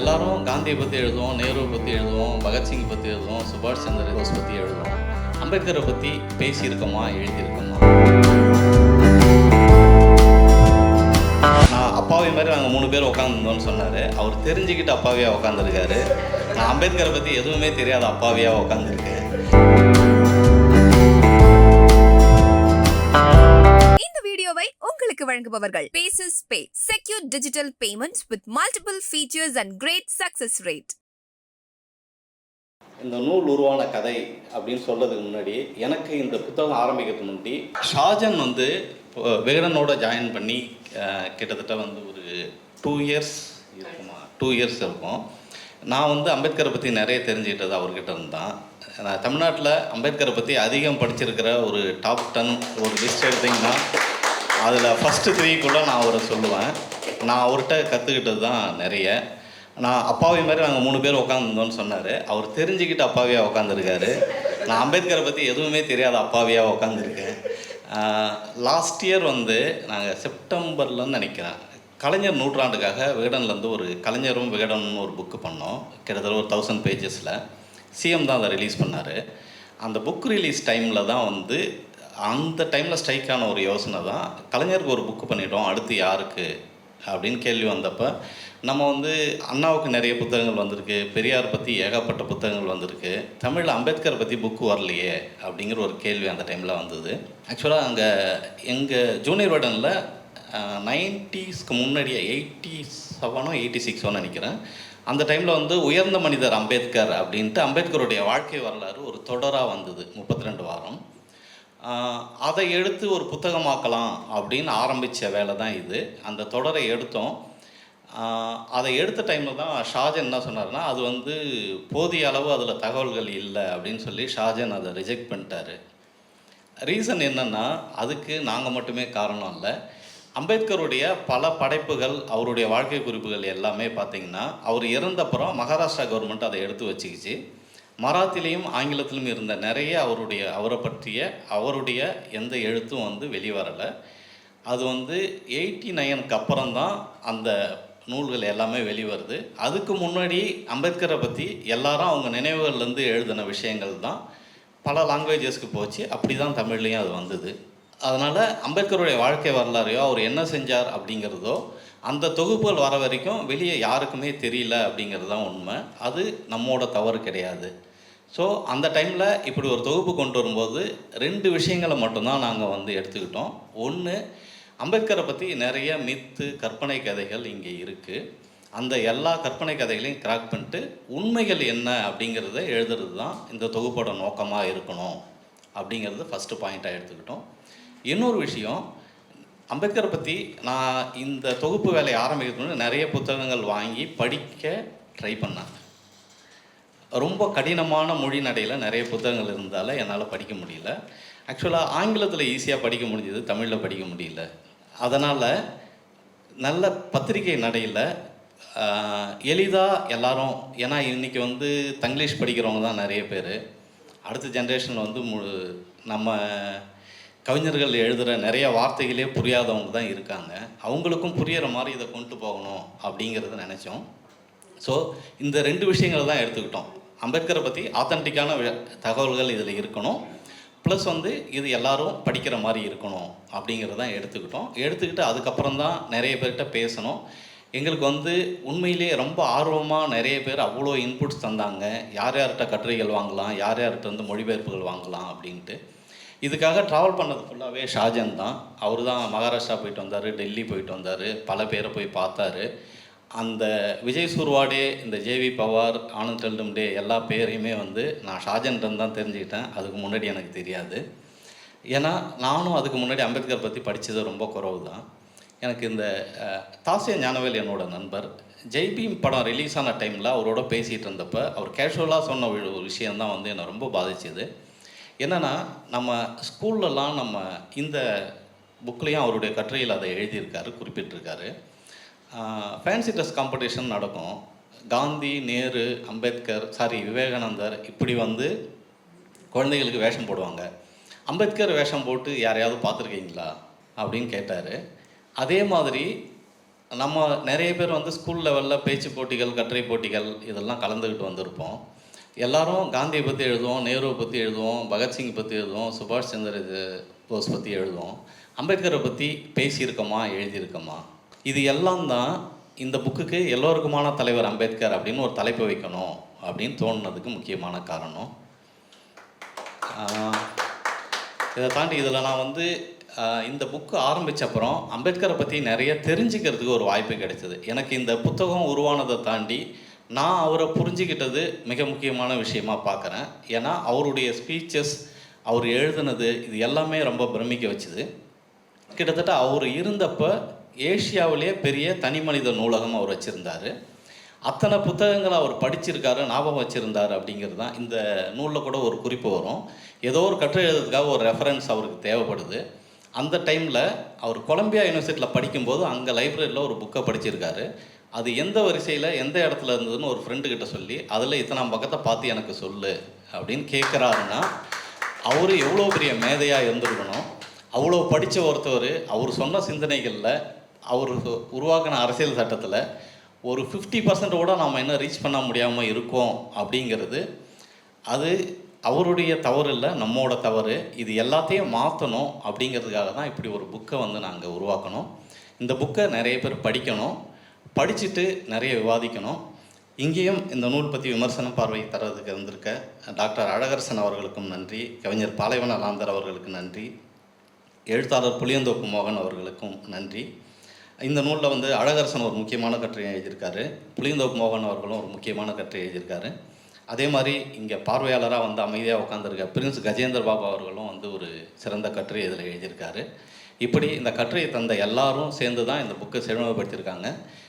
எல்லாரும் காந்தியை பற்றி எழுதுவோம் நேரு பற்றி எழுதுவோம் பகத்சிங் பற்றி எழுதுவோம் சுபாஷ் சந்திர போஸ் பற்றி எழுதுவோம். அம்பேத்கரை பற்றி பேசியிருக்கோமா எழுதியிருக்கோமா? நான் அப்பாவி மாதிரி நாங்கள் மூணு பேர் உட்காந்துருந்தோம்னு சொன்னார். அவர் தெரிஞ்சுக்கிட்டு அப்பாவியாக உட்காந்துருக்காரு நான் அம்பேத்கரை பற்றி எதுவுமே தெரியாத அப்பாவியாக உட்காந்துருக்கேன் உங்களுக்கு வழங்குபவர்கள். Bases pay secure digital payments with multiple features and great success rate இந்த நூல் உருவான கதை அப்படின்னு சொல்றதுக்கு முன்னாடி எனக்கு இந்த புத்தகம் ஆரம்பிக்கிறதுக்கு முன்னாடி ஷாஜன் வந்து இப்போ விகடனோட ஜாயின் பண்ணி கிட்டத்தட்ட வந்து ஒரு டூ இயர்ஸ் இருக்குமா? டூ இயர்ஸ் இருக்கும். நான் வந்து அம்பேத்கரை பற்றி நிறைய தெரிஞ்சுக்கிட்டது அவர்கிட்ட இருந்தான் நான் தமிழ்நாட்டில் அம்பேத்கரை பற்றி அதிகம் படிச்சிருக்கிற ஒரு டாப் டென் ஒரு லிஸ்ட் எடுத்திங்கன்னா அதில் ஃபஸ்ட்டு த்ரீக்குள்ளே நான் அவரை சொல்லுவேன். நான் அவர்கிட்ட கற்றுக்கிட்டது தான் நிறைய. நான் அப்பாவி மாதிரி நாங்கள் மூணு பேர் உட்காந்துருந்தோம்னு சொன்னார். அவர் தெரிஞ்சுக்கிட்டு அப்பாவியாக உட்காந்துருக்காரு நான் அம்பேத்கரை பற்றி எதுவுமே தெரியாத அப்பாவியாக உட்காந்துருக்கேன் லாஸ்ட் இயர் வந்து நாங்கள் செப்டம்பர்லன்னு நினைக்கிறேன். கலைஞர் நூற்றாண்டுக்காக விகடன்லேருந்து ஒரு கலைஞரும் விகடனும் ஒரு புக்கு பண்ணோம். கிட்டத்தட்ட ஒரு தௌசண்ட் பேஜஸில் சிஎம் தான் அதை ரிலீஸ் பண்ணார். அந்த புக் ரிலீஸ் டைமில் தான் வந்து அந்த டைமில் ஸ்ட்ரைக்கான ஒரு யோசனை தான் கலைஞருக்கு ஒரு புக்கு பண்ணிட்டோம் அடுத்து யாருக்கு? அப்படின்னு கேள்வி வந்தப்போ நம்ம வந்து அண்ணாவுக்கு நிறைய புத்தகங்கள் வந்திருக்கு பெரியார் பற்றி ஏகப்பட்ட புத்தகங்கள் வந்திருக்கு தமிழில் அம்பேத்கர் பற்றி புக்கு வரலையே அப்படிங்கிற ஒரு கேள்வி அந்த டைமில் வந்தது. ஆக்சுவலாக அங்கே எங்கள் ஜூனியர் வேர்டனில் நைன்ட்டீஸ்க்கு முன்னாடியே எயிட்டி செவனோ எயிட்டி சிக்ஸோ நினைக்கிறேன் அந்த டைமில் வந்து உயர்ந்த மனிதர் அம்பேத்கர் அப்படின்ட்டு அம்பேத்கருடைய வாழ்க்கை வரலாறு ஒரு தொடராக வந்தது முப்பத்தி ரெண்டு வாரம். அதை எடுத்து ஒரு புத்தகமாக்கலாம் அப்படின்னு ஆரம்பித்த வேலை தான் இது. அந்த தொடரை எடுத்தோம். அதை எடுத்த டைமில் தான் ஷாஜன் என்ன சொன்னார்னா அது வந்து போதிய அளவு அதில் தகவல்கள் இல்லை அப்படின்னு சொல்லி ஷாஜன் அதை ரிஜெக்ட் பண்ணிட்டாரு. ரீசன் என்னன்னா அதுக்கு நாங்கள் மட்டுமே காரணம் இல்லை. அம்பேத்கருடைய பல படைப்புகள் அவருடைய வாழ்க்கை குறிப்புகள் எல்லாமே பார்த்தீங்கன்னா அவர் இறந்தப்புறம் மகாராஷ்டிரா கவர்மெண்ட் அதை எடுத்து வச்சுக்கிச்சு. மராத்திலையும் ஆங்கிலத்திலும் இருந்த நிறைய அவருடைய அவரை பற்றிய அவருடைய எந்த எழுத்தும் வந்து வெளிவரலை அது வந்து எயிட்டி நைனுக்கு அப்புறம் தான் அந்த நூல்கள் எல்லாமே வெளிவருது அதுக்கு முன்னாடி அம்பேத்கரை பற்றி எல்லாரும் அவங்க நினைவுகள்லேருந்து எழுதின விஷயங்கள் தான். பல லாங்குவேஜஸ்க்கு போச்சு. அப்படி தான் தமிழ்லேயும் அது வந்தது. அதனால் அம்பேத்கருடைய வாழ்க்கை வரலாறையோ அவர் என்ன செஞ்சார் அப்படிங்கிறதோ அந்த தொகுப்புகள் வர வரைக்கும் வெளியே யாருக்குமே தெரியல அப்படிங்கிறது தான் உண்மை. அது நம்மோட தவறு கிடையாது. ஸோ அந்த டைமில் இப்படி ஒரு தொகுப்பு கொண்டு வரும்போது ரெண்டு விஷயங்களை மட்டும்தான் நாங்கள் வந்து எடுத்துக்கிட்டோம். ஒன்று அம்பேத்கரை பற்றி நிறைய மித்து கற்பனை கதைகள் இங்கே இருக்குது அந்த எல்லா கற்பனை கதைகளையும் கிராக் பண்ணிட்டு உண்மைகள் என்ன அப்படிங்கிறத எழுதுறது தான் இந்த தொகுப்போட நோக்கமாக இருக்கணும் அப்படிங்கிறது ஃபஸ்ட்டு பாயிண்ட்டாக எடுத்துக்கிட்டோம். இன்னொரு விஷயம் அம்பேத்கரை பற்றி நான் இந்த தொகுப்பு வேலையை ஆரம்பிக்கிறதுக்கு நிறைய புத்தகங்கள் வாங்கி படிக்க ட்ரை பண்ணேன். ரொம்ப கடினமான மொழி நடையில் நிறைய புத்தகங்கள் இருந்தால என்னால் படிக்க முடியல. ஆக்சுவலாக ஆங்கிலத்தில் ஈஸியாக படிக்க முடிஞ்சது தமிழில் படிக்க முடியல. அதனால் நல்ல பத்திரிகை நடையில் எளிதாக எல்லாரும் ஏன்னா இன்றைக்கி வந்து தங்கிலீஷ் படிக்கிறவங்க தான் நிறைய பேர். அடுத்த ஜென்ரேஷனில் வந்து மு நம்ம கவிஞர்கள் எழுதுகிற நிறைய வார்த்தைகளே புரியாதவங்க தான் இருக்காங்க. அவங்களுக்கும் புரியிற மாதிரி இதை கொண்டு போகணும் அப்படிங்கிறத நினச்சோம். ஸோ இந்த ரெண்டு விஷயங்களை தான் எடுத்துக்கிட்டோம். அம்பேத்கரை பற்றி ஆத்தன்டிக்கான தகவல்கள் இதில் இருக்கணும். ப்ளஸ் வந்து இது எல்லாரும் படிக்கிற மாதிரி இருக்கணும் அப்படிங்கிறதான் எடுத்துக்கிட்டோம். எடுத்துக்கிட்டு அதுக்கப்புறம் தான் நிறைய பேர்கிட்ட பேசணும். எங்களுக்கு வந்து உண்மையிலேயே ரொம்ப ஆர்வமாக நிறைய பேர் அவ்வளோ இன்புட்ஸ் தந்தாங்க. யார் யார்கிட்ட கட்டுரைகள் வாங்கலாம் யார் யார்கிட்ட வந்து மொழிபெயர்ப்புகள் வாங்கலாம் அப்படின்ட்டு. இதுக்காக ட்ராவல் பண்ணது ஃபுல்லாகவே ஷாஜன் தான். அவர் தான் மகாராஷ்டிரா போயிட்டு வந்தார் டெல்லி போயிட்டு வந்தார் பல பேரை போய் பார்த்தாரு. அந்த விஜய் சூர்வாடே இந்த ஜேவி பவார் ஆனந்த் டெல்டும்டே எல்லா பேரையுமே வந்து நான் ஷாஜன்டன் தான் தெரிஞ்சுக்கிட்டேன். அதுக்கு முன்னாடி எனக்கு தெரியாது. ஏன்னா நானும் அதுக்கு முன்னாடி அம்பேத்கர் பற்றி படித்தது ரொம்ப குறவு தான் எனக்கு இந்த தாசிய ஞானவேல் என்னோட நண்பர் ஜெய்பீம் படம் ரிலீஸ் ஆன டைமில் அவரோட பேசிகிட்டு இருந்தப்ப அவர் கேஷுவலாக சொன்ன ஒரு ஒரு விஷயந்தான் வந்து என்னை ரொம்ப பாதிச்சது. என்னென்னா நம்ம ஸ்கூல்லலாம் நம்ம இந்த புக்லேயும் அவருடைய கட்டுரையில் அதை எழுதியிருக்காரு குறிப்பிட்டிருக்காரு. ஃபேன்சி ட்ரெஸ் காம்படிஷன் நடக்கும். காந்தி நேரு அம்பேத்கர் சாரி விவேகானந்தர் இப்படி வந்து குழந்தைகளுக்கு வேஷம் போடுவாங்க. அம்பேத்கர் வேஷம் போட்டு யாரையாவது பார்த்துருக்கீங்களா? அப்படின்னு கேட்டார். அதே மாதிரி நம்ம நிறைய பேர் வந்து ஸ்கூல் லெவலில் பேச்சு போட்டிகள் கட்டுரை போட்டிகள் இதெல்லாம் கலந்துக்கிட்டு வந்திருப்போம். எல்லாரும் காந்தியை பற்றி எழுதுவோம் நேருவை பற்றி எழுதுவோம் பகத்சிங் பற்றி எழுதுவோம் சுபாஷ் சந்திர போஸ் பற்றி எழுதுவோம். அம்பேத்கரை பற்றி பேசியிருக்கோமா எழுதியிருக்கோமா? இது எல்லாம் தான் இந்த புக்குக்கு எல்லோருக்குமான தலைவர் அம்பேத்கர் அப்படின்னு ஒரு தலைப்பு வைக்கணும் அப்படின்னு தோணுனதுக்கு முக்கியமான காரணம். இதை தாண்டி இதில் நான் வந்து இந்த புக்கு ஆரம்பிச்ச அப்புறம் அம்பேத்கரை பற்றி நிறைய தெரிஞ்சுக்கிறதுக்கு ஒரு வாய்ப்பு கிடைச்சது. எனக்கு இந்த புத்தகம் உருவானதை தாண்டி நான் அவரை புரிஞ்சுக்கிட்டது மிக முக்கியமான விஷயமா பார்க்குறேன். ஏன்னா அவருடைய ஸ்பீச்சஸ் அவர் எழுதுனது இது எல்லாமே ரொம்ப பிரமிக்க வச்சுது. கிட்டத்தட்ட அவர் இருந்தப்போ ஏஷியாவிலேயே பெரிய தனி மனித நூலகம் அவர் வச்சுருந்தாரு. அத்தனை புத்தகங்களை அவர் படிச்சிருக்காரு ஞாபகம் வச்சுருந்தாரு அப்படிங்கிறது தான் இந்த நூலில் கூட ஒரு குறிப்பு வரும். ஏதோ ஒரு கட்டுரை எழுதுறதுக்காக ஒரு ரெஃபரன்ஸ் அவருக்கு தேவைப்படுது. அந்த டைமில் அவர் கொலம்பியா யூனிவர்சிட்டியில் படிக்கும்போது அங்கே லைப்ரரியில் ஒரு புக்கை படிச்சிருக்காரு. அது எந்த வரிசையில் எந்த இடத்துல இருந்ததுன்னு ஒரு ஃப்ரெண்டு கிட்ட சொல்லி அதில் இத்தனாம் பக்கத்தை பார்த்து எனக்கு சொல்லு அப்படின்னு கேட்குறாருன்னா அவர் எவ்வளோ பெரிய மேதையாக இருந்திருக்கணும். அவ்வளோ படித்த ஒருத்தவர் அவர் சொன்ன சிந்தனைகளில் அவர் உருவாக்கின அரசியல் சட்டத்தில் ஒரு ஃபிஃப்டி பர்சன்ட் கூட நாம் இன்னும் ரீச் பண்ண முடியாமல் இருக்கோம் அப்படிங்கிறது அது அவருடைய தவறு இல்லை நம்மோட தவறு. இது எல்லாத்தையும் மாற்றணும் அப்படிங்கிறதுக்காக தான் இப்படி ஒரு புக்கை வந்து நாங்கள் உருவாக்கணும். இந்த புக்கை நிறைய பேர் படிக்கணும். படிச்சுட்டு நிறைய விவாதிக்கணும். இங்கேயும் இந்த நூல் பற்றி விமர்சன பார்வை தரதுக்கு இருந்திருக்க டாக்டர் அழகரசன் அவர்களுக்கும் நன்றி. கவிஞர் பாலைவன அலாந்தர் அவர்களுக்கு நன்றி. எழுத்தாளர் புளியந்தோப்பு மோகன் அவர்களுக்கும் நன்றி. இந்த நூலில் வந்து அழகரசன் ஒரு முக்கியமான கட்டுரை எழுதியிருக்காரு. புளியந்தோப்பு மோகன் அவர்களும் ஒரு முக்கியமான கட்டுரை எழுதியிருக்காரு. அதே மாதிரி இங்கே பார்வையாளராக வந்து அமைதியாக உட்காந்துருக்க பிரின்ஸ் கஜேந்திர பாபு அவர்களும் வந்து ஒரு சிறந்த கட்டுரை இதில் எழுதியிருக்காரு. இப்படி இந்த கட்டுரையை தந்த எல்லாரும் சேர்ந்து தான் இந்த புக்கை செழுமைப்படுத்தியிருக்காங்க.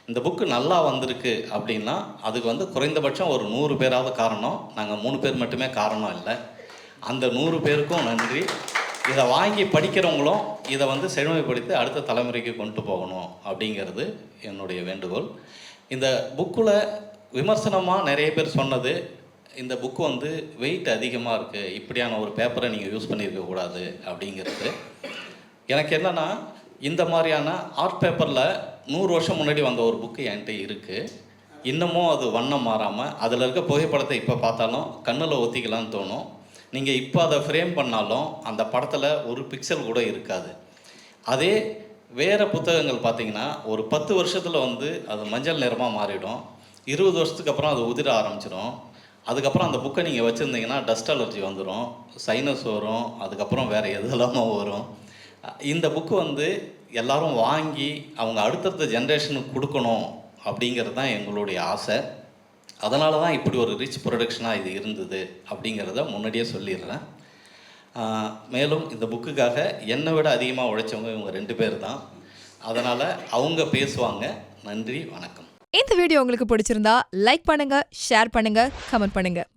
இந்த புக்கு நல்லா வந்திருக்கு அப்படின்னா அதுக்கு வந்து குறைந்தபட்சம் ஒரு நூறு பேராவது காரணம். நாங்கள் மூணு பேர் மட்டுமே காரணம் இல்லை. அந்த நூறு பேருக்கும் நன்றி. இதை வாங்கி படிக்கிறவங்களும் இதை வந்து செழுமைப்படுத்தி அடுத்த தலைமுறைக்கு கொண்டு போகணும் அப்படிங்கிறது என்னுடைய வேண்டுகோள். இந்த புக்கில் விமர்சனமாக நிறைய பேர் சொன்னது இந்த புக்கு வந்து வெயிட் அதிகமாக இருக்குது இப்படியான ஒரு பேப்பரை நீங்கள் யூஸ் பண்ணியிருக்கக்கூடாது அப்படிங்கிறது. எனக்கு என்னென்னா இந்த மாதிரியான ஆர்ட் பேப்பரில் நூறு வருஷம் முன்னாடி வந்த ஒரு புக்கு என்கிட்ட இருக்குது இன்னமும் அது வண்ணம் மாறாமல் அதில் இருக்க புகைப்படத்தை இப்போ பார்த்தாலும் கண்ணில் ஒத்திக்கலாம்னு தோணும். நீங்கள் இப்போ அதை ஃப்ரேம் பண்ணாலும் அந்த படத்தில் ஒரு பிக்சல் கூட இருக்காது. அதே வேறு புத்தகங்கள் பார்த்தீங்கன்னா ஒரு பத்து வருஷத்தில் வந்து அது மஞ்சள் நிறமாக மாறிடும். இருபது வருஷத்துக்கு அப்புறம் அது உதிர ஆரம்பிச்சிடும் அதுக்கப்புறம் அந்த புக்கை நீங்கள் வச்சுருந்தீங்கன்னா டஸ்ட் அலர்ஜி வந்துடும் சைனஸ் வரும் அதுக்கப்புறம் வேறு எதெல்லாமோ வரும். இந்த புக்கு வந்து எல்லாரும் வாங்கி அவங்க அடுத்தடுத்த ஜென்ரேஷனுக்கு கொடுக்கணும் அப்படிங்கிறது தான் எங்களுடைய ஆசை. அதனால தான் இப்படி ஒரு ரிச் ப்ரொடக்ஷனாக இது இருந்தது அப்படிங்கிறத முன்னாடியே சொல்லிடுறேன். மேலும் இந்த புக்குக்காக என்னை விட அதிகமாக உழைச்சவங்க இவங்க ரெண்டு பேர் தான். அதனால் அவங்க பேசுவாங்க. நன்றி வணக்கம். இந்த வீடியோ உங்களுக்கு பிடிச்சிருந்தா லைக் பண்ணுங்கள் ஷேர் பண்ணுங்கள் கமெண்ட் பண்ணுங்கள்